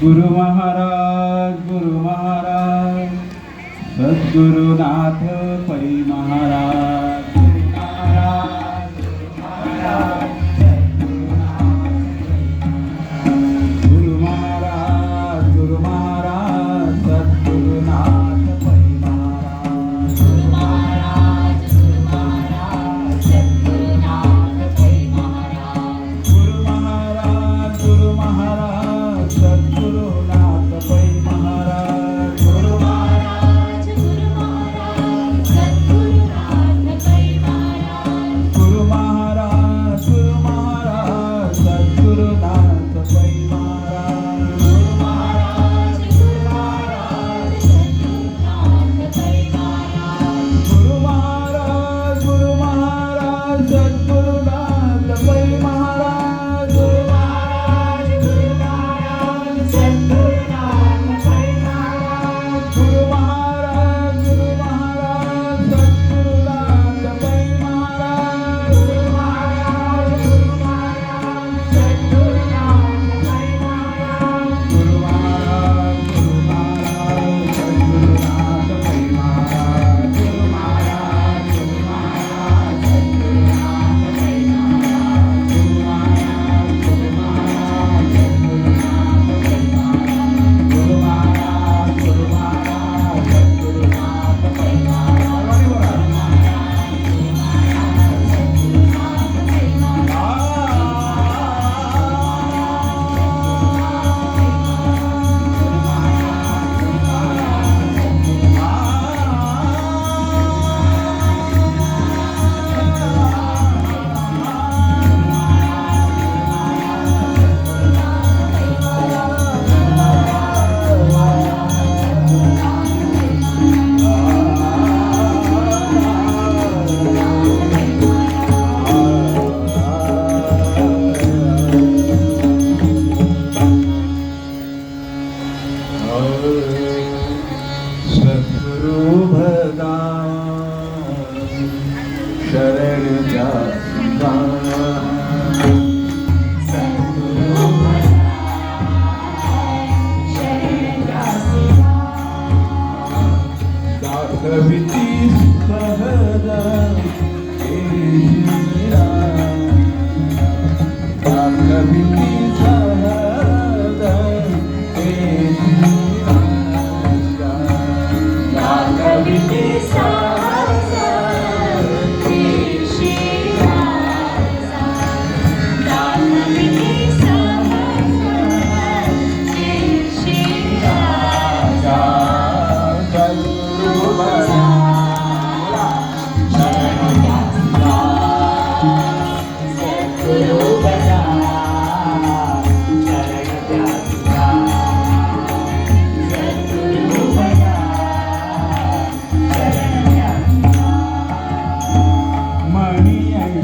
Guru Maharaj Guru Maharaj Sadgurunath Pai Maharaj.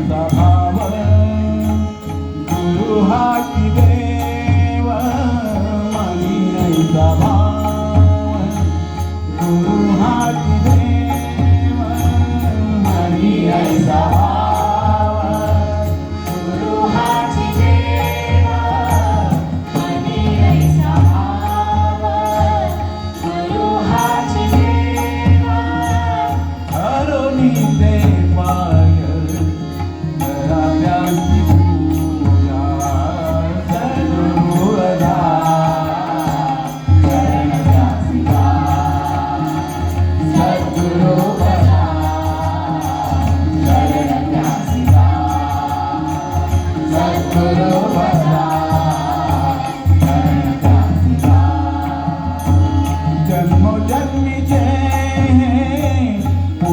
da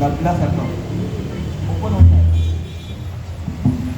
dar plaza.